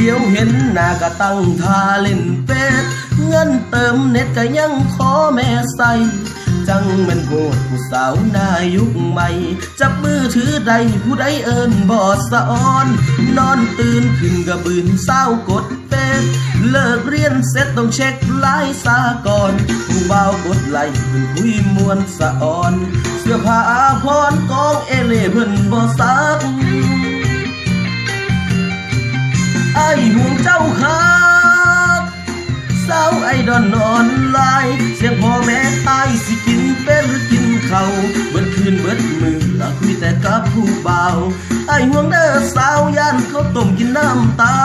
ลียวเห็นหน้าก็ตั้งท่าเล่นเป็ดเงินเติมเน็ตก็ยังขอแม่ใส่ จังมันโหดผู้สาวหน้ายุคใหม่ จับมือถือใดผู้ใดเอิญบอดสะออน นอนตื่นขึ้นกระบืนเศร้ากดเป็ดเลิกเรียนเสร็จต้องเช็คไลน์ซาก่อนผู้บ่าวกดไลค์เพิ่นคุยมวนสะออน เสื้อผ้าอาภรกองเอเล่เพิ่นบ่ซักไอ้ ห่วงเจ้าครับสาวไอ้ดอนนอนไลน์เสียงพ่อแม่ตายสิกินเป็นหรือกินเขาเบิดคืนเบิดมือละคุยแต่กับผู้เบาไอ้ห่วงเด้อสาวย่านเขาต้มกินน้ำตา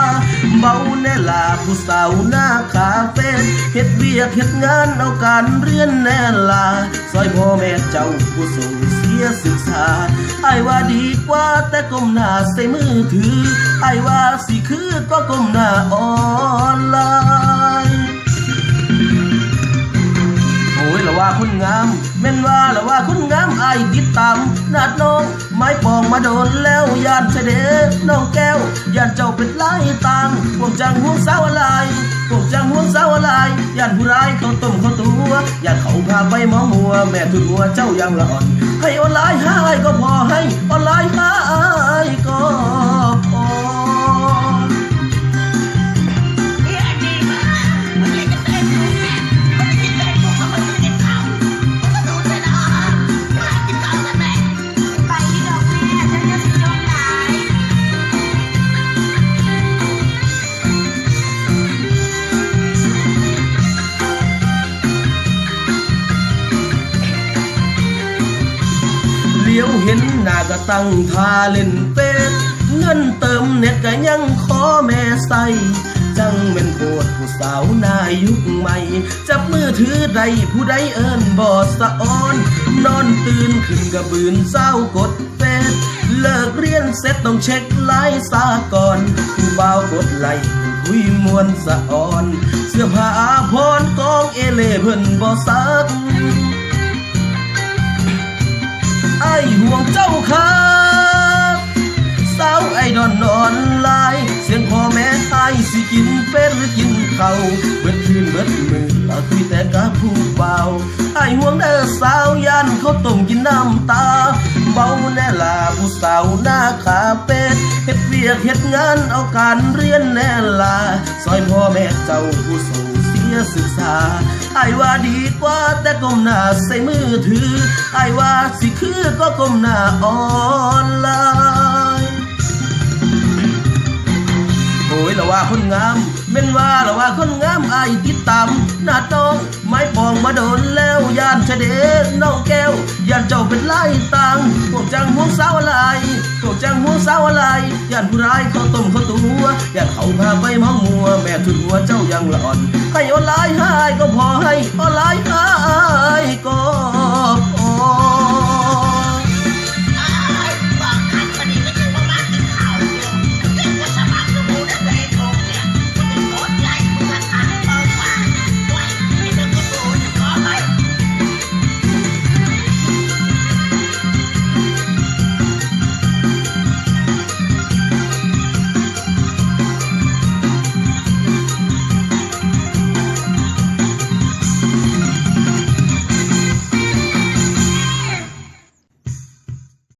เบาแน่ลาผู้สาวหน้าคาเฟ่เฮ็ดเวียกเฮ็ดงานเอาการเรียนแน่ลาซอยพ่อแม่เจ้าผู้ส่งเสียศึกษาไอ้ว่าดีกว่าแต่ก้มหน้าใส่มือถือไอ้ว่าสิคือก็ก้มหน้าออนล มาโดนแล้วยานเสด็จน้องแก้วยานเจ้าเป็นลายตางพวกจังห่วงสาวอะไรพวกจังห่วงสาวอะไรยานผู้ร้ายเขาต้มเขาตัวยานเขาพาไปมองมัว แม่ทุนหัวเจ้ายังละอ่อน ให้ออนไลน์หาไอ้ก็พอให้ออนไลน์หา เลี้ยวเห็นหน้าก็ตั้งท่าเล่นเป็ดเงินเติมเน็ตก็ยังขอแม่ใส่จังเป็นโคตรผู้สาวหน้ายุคใหม่ จับมือถือใดผู้ใดเอิญบอดสะออน นอนตื่นขึ้นกระบืนเศร้ากดเป็ดเลิกเรียนเสร็จต้องเช็คไลน์ซาก่อนผู้บ่าวกดไลค์คุยมวนสะออน เสื้อผ้าอาภรกองเอเล่เพิ่นบ่ซัก ไอห่วงเจ้าครับสาวไอ้ดอนนอนลาย เสียงพ่อแม่ตายสิกินเป็ดหรือกินเขาวเบิดคืนเบิดมือเราคุยแต่กับผู้เบาไอ้ห่วงเด้อสาวยันเขาต้มกินน้ำตา เบาแน่ลาผู้สาวหน้าขาเป็ดเฮ็ดเวียกเฮ็ดงานเอาการเรียนแน่ลาซอยพ่อแม่เจ้าผู้ส่ง ยศึกษาไอ้ว่าดีกว่าแต่ก้มหน้าใส่มือถือไอ้ว่าสิคือก็ก้มหน้าออนไลน์โอ้ยละว่าคนงามเม่นว่าละว่าคนงามไอ้ติดตามหน้าต้องไม้ปองมาโดนแล้วยานเฉเดน้องแก้ว ยานเจ้าเป็นไล่ตังพวกจังห่วสาวอะไรพวกจังห่วสาวอะไรยานผู้ร้ายเขาต้มเขาตัว ยานเขาพาไปมองมัวแม่ทุนหัวเจ้ายังละอ่อนให้ออนไลน์ให้ก็พอ